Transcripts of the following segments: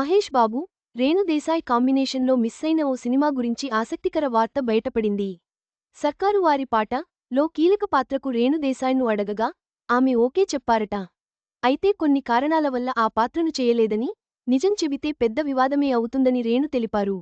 మహేష్ బాబు రేణుదేశాయ్ కాంబినేషన్లో మిస్సైన ఓ సినిమా గురించి ఆసక్తికర వార్త బయటపడింది. సర్కారు వారి పాట లో కీలక పాత్రకు రేణుదేశాయ్ను అడగగా ఆమె ఓకే చెప్పారట. అయితే కొన్ని కారణాల వల్ల ఆ పాత్రను చేయలేదని నిజం చెబితే పెద్ద వివాదమే అవుతుందని రేణు తెలిపారు.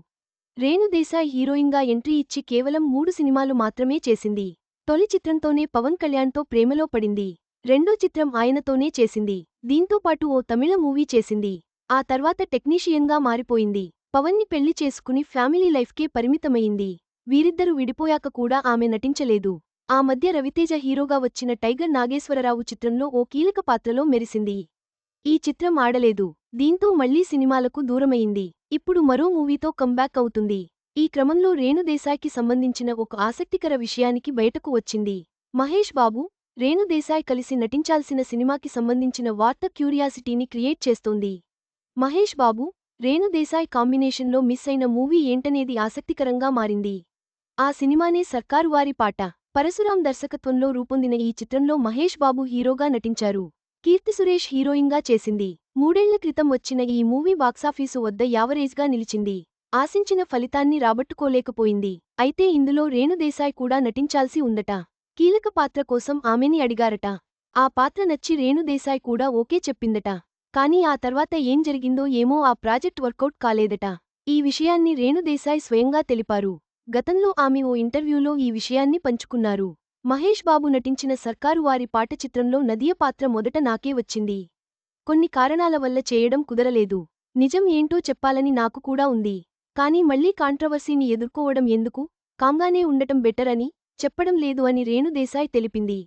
రేణుదేశాయ్ హీరోయిన్గా ఎంట్రీ ఇచ్చి కేవలం మూడు సినిమాలు మాత్రమే చేసింది. తొలి చిత్రంతోనే పవన్ కళ్యాణ్తో ప్రేమలో పడింది. రెండో చిత్రం ఆయనతోనే చేసింది. దీంతోపాటు ఓ తమిళ మూవీ చేసింది. ఆ తర్వాత టెక్నీషియన్గా మారిపోయింది. పవన్ని పెళ్ళి చేసుకుని ఫ్యామిలీ లైఫ్కే పరిమితమయింది వీరిద్దరూ విడిపోయాక కూడా ఆమె నటించలేదు. ఆ మధ్య రవితేజ హీరోగా వచ్చిన టైగర్ నాగేశ్వరరావు చిత్రంలో ఓ కీలక పాత్రలో మెరిసింది. ఈ చిత్రం ఆడలేదు. దీంతో మళ్ళీ సినిమాలకు దూరమయింది ఇప్పుడు మరో మూవీతో కంబ్యాక్ అవుతుంది. ఈ క్రమంలో రేణుదేశాయ్కి సంబంధించిన ఒక ఆసక్తికర విషయానికి బయటకు వచ్చింది. మహేష్ బాబు రేణుదేశాయ్ కలిసి నటించాల్సిన సినిమాకి సంబంధించిన వార్త క్యూరియాసిటీని క్రియేట్ చేస్తోంది. మహేష్ బాబు రేణుదేశాయ్ కాంబినేషన్లో మిస్ అయిన మూవీ ఏంటనేది ఆసక్తికరంగా మారింది. ఆ సినిమానే సర్కారు వారి పాట. పరశురాం దర్శకత్వంలో రూపొందిన ఈ చిత్రంలో మహేష్ బాబు హీరోగా నటించారు. కీర్తి సురేష్ హీరోయిన్గా చేసింది. మూడేళ్ళ క్రితం వచ్చిన ఈ మూవీ బాక్సాఫీసు వద్ద యావరేజ్గా నిలిచింది. ఆశించిన ఫలితాన్ని రాబట్టుకోలేకపోయింది. అయితే ఇందులో రేణుదేశాయ్ కూడా నటించాల్సి ఉందట. కీలక పాత్ర కోసం ఆమెని అడిగారట. ఆ పాత్ర నచ్చి రేణుదేశాయ్ కూడా ఓకే చెప్పిందట. కానీ ఆ తర్వాత ఏం జరిగిందో ఏమో ఆ ప్రాజెక్ట్ వర్కౌట్ కాలేదట. ఈ విషయాన్ని రేణుదేశాయ్ స్వయంగా తెలిపారు. గతంలో ఆమె ఓ ఇంటర్వ్యూలో ఈ విషయాన్ని పంచుకున్నారు. మహేష్ బాబు నటించిన సర్కారు వారి పాట చిత్రంలో నదియ పాత్ర మొదట నాకే వచ్చింది. కొన్ని కారణాల వల్ల చేయడం కుదరలేదు. నిజం ఏంటో చెప్పాలని నాకు కూడా ఉంది. కానీ మళ్ళీ కాంట్రవర్సీని ఎదుర్కోవడం ఎందుకు? కాంగానే ఉండటం బెటర్ అని చెప్పడం లేదు అని రేణుదేశాయ్ తెలిపింది.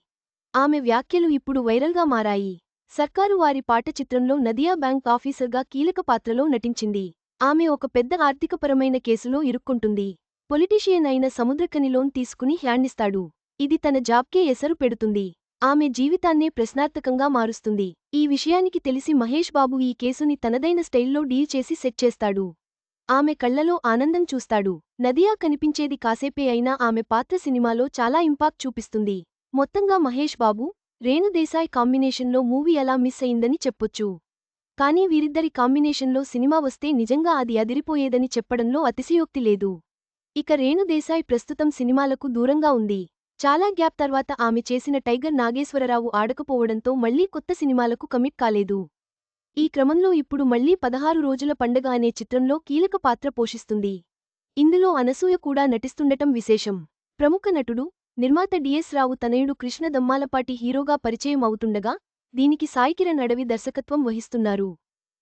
ఆమె వ్యాఖ్యలు ఇప్పుడు వైరల్గా మారాయి. సర్కారు వారి పాట చిత్రంలో నదియా బ్యాంక్ ఆఫీసర్గా కీలక పాత్రలో నటించింది. ఆమె ఒక పెద్ద ఆర్థికపరమైన కేసులో ఇరుక్కుంటుంది. పొలిటీషియన్ అయిన సముద్రకని లోన్ తీసుకుని హ్యాండిస్తాడు. ఇది తన జాబ్కే ఎసరు పెడుతుంది. ఆమె జీవితాన్నే ప్రశ్నార్థకంగా మారుస్తుంది. ఈ విషయానికి తెలిసి మహేష్ బాబు ఈ కేసుని తనదైన స్టైల్లో డీల్ చేసి సెట్ చేస్తాడు. ఆమె కళ్ళలో ఆనందం చూస్తాడు. నదియా కనిపించేది కాసేపే అయినా ఆమె పాత్ర సినిమాలో చాలా ఇంపాక్ట్ చూపిస్తుంది. మొత్తంగా మహేష్ బాబు రేణుదేశాయ్ కాంబినేషన్లో మూవీ ఎలా మిస్ అయిందని చెప్పొచ్చు. కానీ వీరిద్దరి కాంబినేషన్లో సినిమా వస్తే నిజంగా అది అదిరిపోయేదని చెప్పడంలో అతిశయోక్తి లేదు. ఇక రేణుదేశాయ్ ప్రస్తుతం సినిమాలకు దూరంగా ఉంది. చాలా గ్యాప్ తర్వాత ఆమె చేసిన టైగర్ నాగేశ్వరరావు ఆడకపోవడంతో మళ్ళీ కొత్త సినిమాలకు కమిట్ కాలేదు. ఈ క్రమంలో ఇప్పుడు మళ్ళీ పదహారు రోజుల పండగ అనే చిత్రంలో కీలక పాత్ర పోషిస్తుంది. ఇందులో అనసూయ కూడా నటిస్తుండటం విశేషం. ప్రముఖ నటుడు నిర్మాత డిఎస్ రావు తనయుడు కృష్ణ దమ్మాలపాటి హీరోగా పరిచయం అవుతుండగా దీనికి సాయికిరణ్ అడవి దర్శకత్వం వహిస్తున్నారు.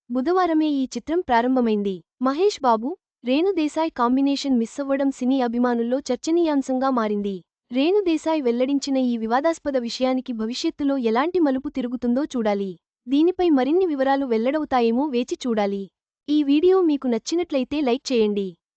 బుధవారమే ఈ చిత్రం ప్రారంభమైంది. మహేష్ బాబు రేణుదేశాయ్ కాంబినేషన్ కాంబినేషన్ మిస్సవ్వడం సినీ అభిమానుల్లో చర్చనీయాంశంగా మారింది. రేణుదేశాయ్ వెల్లడించిన ఈ వివాదాస్పద విషయానికి భవిష్యత్తులో ఎలాంటి మలుపు తిరుగుతుందో చూడాలి. దీనిపై మరిన్ని వివరాలు వెల్లడవుతాయేమో వేచి చూడాలి. ఈ వీడియో మీకు నచ్చినట్లయితే లైక్ చేయండి.